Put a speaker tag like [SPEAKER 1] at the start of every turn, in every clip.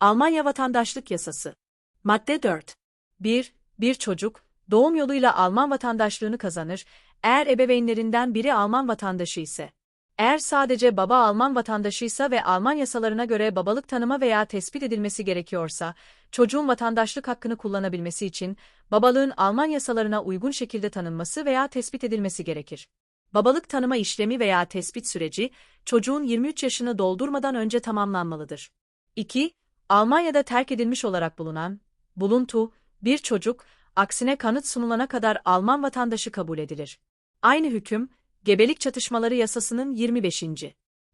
[SPEAKER 1] Almanya Vatandaşlık Yasası Madde 4 1. Bir çocuk, doğum yoluyla Alman vatandaşlığını kazanır, eğer ebeveynlerinden biri Alman vatandaşı ise. Eğer sadece baba Alman vatandaşıysa ve Alman yasalarına göre babalık tanıma veya tespit edilmesi gerekiyorsa, çocuğun vatandaşlık hakkını kullanabilmesi için, babalığın Alman yasalarına uygun şekilde tanınması veya tespit edilmesi gerekir. Babalık tanıma işlemi veya tespit süreci, çocuğun 23 yaşını doldurmadan önce tamamlanmalıdır. 2. Almanya'da terk edilmiş olarak bulunan, buluntu, bir çocuk, aksine kanıt sunulana kadar Alman vatandaşı kabul edilir. Aynı hüküm, Gebelik Çatışmaları Yasasının 25.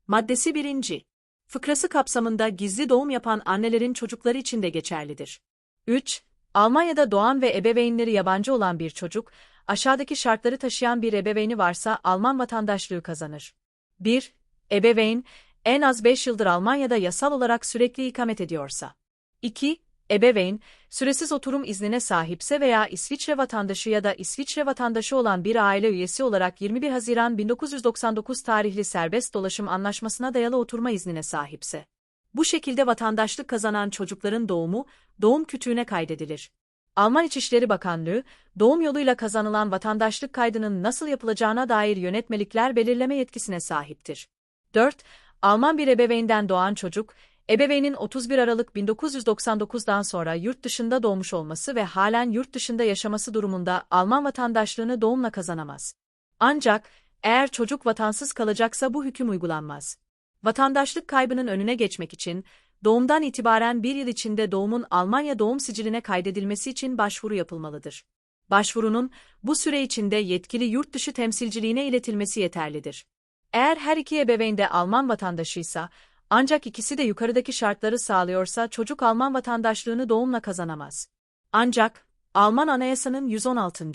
[SPEAKER 1] Maddesi 1. Fıkrası kapsamında gizli doğum yapan annelerin çocukları için de geçerlidir. 3. Almanya'da doğan ve ebeveynleri yabancı olan bir çocuk, aşağıdaki şartları taşıyan bir ebeveyni varsa Alman vatandaşlığı kazanır. 1. Ebeveyn, en az 5 yıldır Almanya'da yasal olarak sürekli ikamet ediyorsa. 2. Ebeveyn, süresiz oturum iznine sahipse veya İsviçre vatandaşı ya da İsviçre vatandaşı olan bir aile üyesi olarak 21 Haziran 1999 tarihli serbest dolaşım anlaşmasına dayalı oturma iznine sahipse. Bu şekilde vatandaşlık kazanan çocukların doğumu, doğum kütüğüne kaydedilir. Alman İçişleri Bakanlığı, doğum yoluyla kazanılan vatandaşlık kaydının nasıl yapılacağına dair yönetmelikler belirleme yetkisine sahiptir. 4. Alman bir ebeveynden doğan çocuk, ebeveynin 31 Aralık 1999'dan sonra yurt dışında doğmuş olması ve halen yurt dışında yaşaması durumunda Alman vatandaşlığını doğumla kazanamaz. Ancak, eğer çocuk vatansız kalacaksa bu hüküm uygulanmaz. Vatandaşlık kaybının önüne geçmek için, doğumdan itibaren bir yıl içinde doğumun Almanya doğum siciline kaydedilmesi için başvuru yapılmalıdır. Başvurunun, bu süre içinde yetkili yurt dışı temsilciliğine iletilmesi yeterlidir. Eğer her iki ebeveyn de Alman vatandaşıysa, ancak ikisi de yukarıdaki şartları sağlıyorsa çocuk Alman vatandaşlığını doğumla kazanamaz. Ancak, Alman Anayasa'nın 116.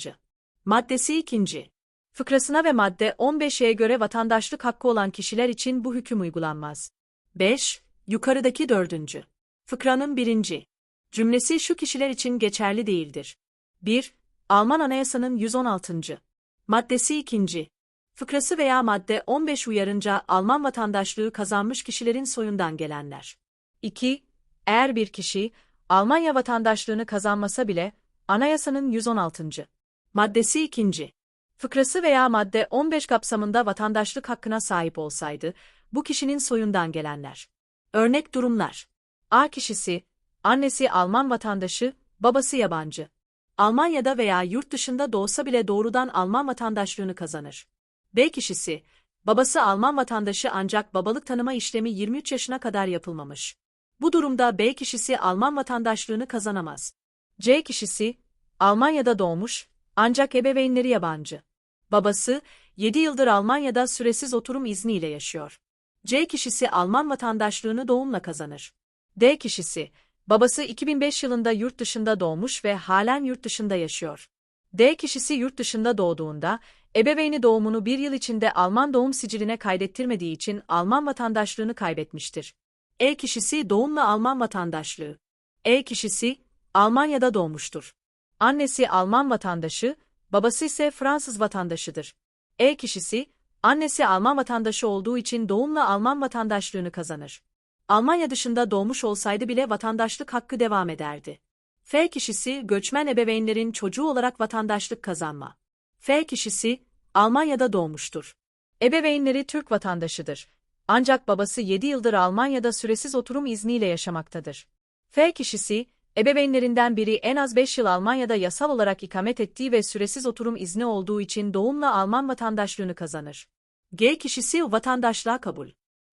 [SPEAKER 1] Maddesi 2. Fıkrasına ve madde 15'e göre vatandaşlık hakkı olan kişiler için bu hüküm uygulanmaz. 5. Yukarıdaki 4. Fıkranın 1. Cümlesi şu kişiler için geçerli değildir. 1. Alman Anayasa'nın 116. Maddesi 2. Fıkrası veya madde 15 uyarınca Alman vatandaşlığı kazanmış kişilerin soyundan gelenler. 2. Eğer bir kişi, Almanya vatandaşlığını kazanmasa bile, Anayasanın 116. Maddesi 2. Fıkrası veya madde 15 kapsamında vatandaşlık hakkına sahip olsaydı, bu kişinin soyundan gelenler. Örnek durumlar. A kişisi, annesi Alman vatandaşı, babası yabancı. Almanya'da veya yurt dışında doğsa bile doğrudan Alman vatandaşlığını kazanır. B kişisi, babası Alman vatandaşı ancak babalık tanıma işlemi 23 yaşına kadar yapılmamış. Bu durumda B kişisi Alman vatandaşlığını kazanamaz. C kişisi, Almanya'da doğmuş, ancak ebeveynleri yabancı. Babası, 7 yıldır Almanya'da süresiz oturum izniyle yaşıyor. C kişisi Alman vatandaşlığını doğumla kazanır. D kişisi, babası 2005 yılında yurt dışında doğmuş ve halen yurt dışında yaşıyor. D kişisi yurt dışında doğduğunda, ebeveyni doğumunu bir yıl içinde Alman doğum siciline kaydettirmediği için Alman vatandaşlığını kaybetmiştir. E kişisi doğumla Alman vatandaşlığı. E kişisi, Almanya'da doğmuştur. Annesi Alman vatandaşı, babası ise Fransız vatandaşıdır. E kişisi, annesi Alman vatandaşı olduğu için doğumla Alman vatandaşlığını kazanır. Almanya dışında doğmuş olsaydı bile vatandaşlık hakkı devam ederdi. F kişisi, göçmen ebeveynlerin çocuğu olarak vatandaşlık kazanma. F kişisi, Almanya'da doğmuştur. Ebeveynleri Türk vatandaşıdır. Ancak babası 7 yıldır Almanya'da süresiz oturum izniyle yaşamaktadır. F kişisi, ebeveynlerinden biri en az 5 yıl Almanya'da yasal olarak ikamet ettiği ve süresiz oturum izni olduğu için doğumla Alman vatandaşlığını kazanır. G kişisi vatandaşlığa kabul.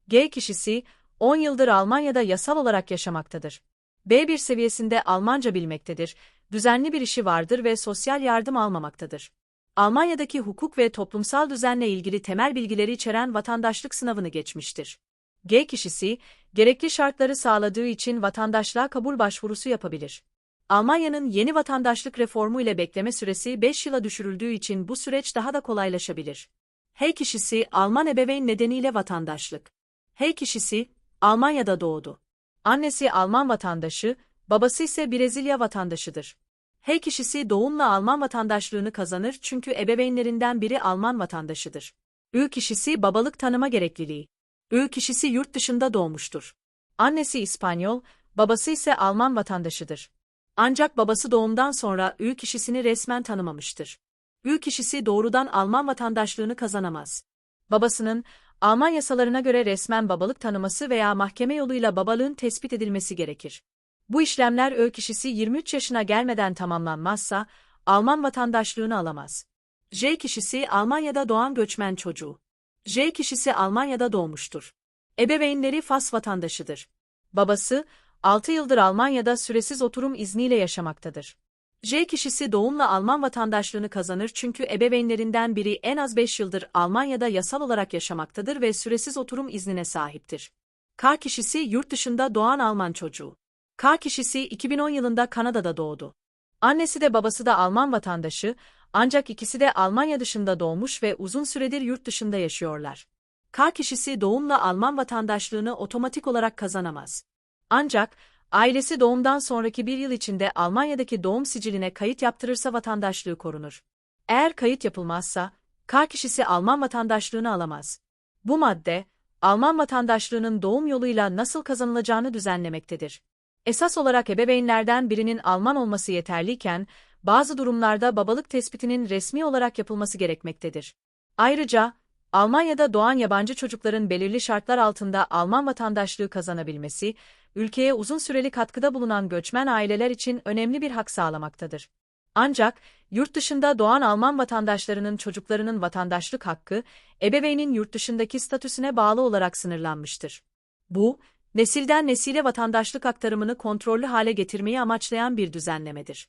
[SPEAKER 1] G kişisi, 10 yıldır Almanya'da yasal olarak yaşamaktadır. B1 seviyesinde Almanca bilmektedir, düzenli bir işi vardır ve sosyal yardım almamaktadır. Almanya'daki hukuk ve toplumsal düzenle ilgili temel bilgileri içeren vatandaşlık sınavını geçmiştir. G kişisi, gerekli şartları sağladığı için vatandaşlığa kabul başvurusu yapabilir. Almanya'nın yeni vatandaşlık reformu ile bekleme süresi 5 yıla düşürüldüğü için bu süreç daha da kolaylaşabilir. H kişisi Alman ebeveyn nedeniyle vatandaşlık. H kişisi Almanya'da doğdu. Annesi Alman vatandaşı, babası ise Brezilya vatandaşıdır. H kişisi doğumla Alman vatandaşlığını kazanır çünkü ebeveynlerinden biri Alman vatandaşıdır. Ü kişisi babalık tanıma gerekliliği. Ü kişisi yurt dışında doğmuştur. Annesi İspanyol, Babası ise Alman vatandaşıdır. Ancak babası doğumdan sonra ül kişisini resmen tanımamıştır. Ül kişisi doğrudan Alman vatandaşlığını kazanamaz. Babasının, Alman yasalarına göre resmen babalık tanıması veya mahkeme yoluyla babalığın tespit edilmesi gerekir. Bu işlemler Ö kişisi 23 yaşına gelmeden tamamlanmazsa, Alman vatandaşlığını alamaz. J kişisi Almanya'da doğan göçmen çocuğu. J kişisi Almanya'da doğmuştur. Ebeveynleri Fas vatandaşıdır. Babası, 6 yıldır Almanya'da süresiz oturum izniyle yaşamaktadır. J kişisi doğumla Alman vatandaşlığını kazanır çünkü ebeveynlerinden biri en az 5 yıldır Almanya'da yasal olarak yaşamaktadır ve süresiz oturum iznine sahiptir. K kişisi yurt dışında doğan Alman çocuğu. K kişisi 2010 yılında Kanada'da doğdu. Annesi de babası da Alman vatandaşı, ancak ikisi de Almanya dışında doğmuş ve uzun süredir yurt dışında yaşıyorlar. K kişisi doğumla Alman vatandaşlığını otomatik olarak kazanamaz. Ancak, ailesi doğumdan sonraki bir yıl içinde Almanya'daki doğum siciline kayıt yaptırırsa vatandaşlığı korunur. Eğer kayıt yapılmazsa, K kişisi Alman vatandaşlığını alamaz. Bu madde, Alman vatandaşlığının doğum yoluyla nasıl kazanılacağını düzenlemektedir. Esas olarak ebeveynlerden birinin Alman olması yeterliyken, bazı durumlarda babalık tespitinin resmi olarak yapılması gerekmektedir. Ayrıca, Almanya'da doğan yabancı çocukların belirli şartlar altında Alman vatandaşlığı kazanabilmesi, ülkeye uzun süreli katkıda bulunan göçmen aileler için önemli bir hak sağlamaktadır. Ancak, yurt dışında doğan Alman vatandaşlarının çocuklarının vatandaşlık hakkı, ebeveynin yurt dışındaki statüsüne bağlı olarak sınırlanmıştır. Bu, nesilden nesile vatandaşlık aktarımını kontrollü hale getirmeyi amaçlayan bir düzenlemedir.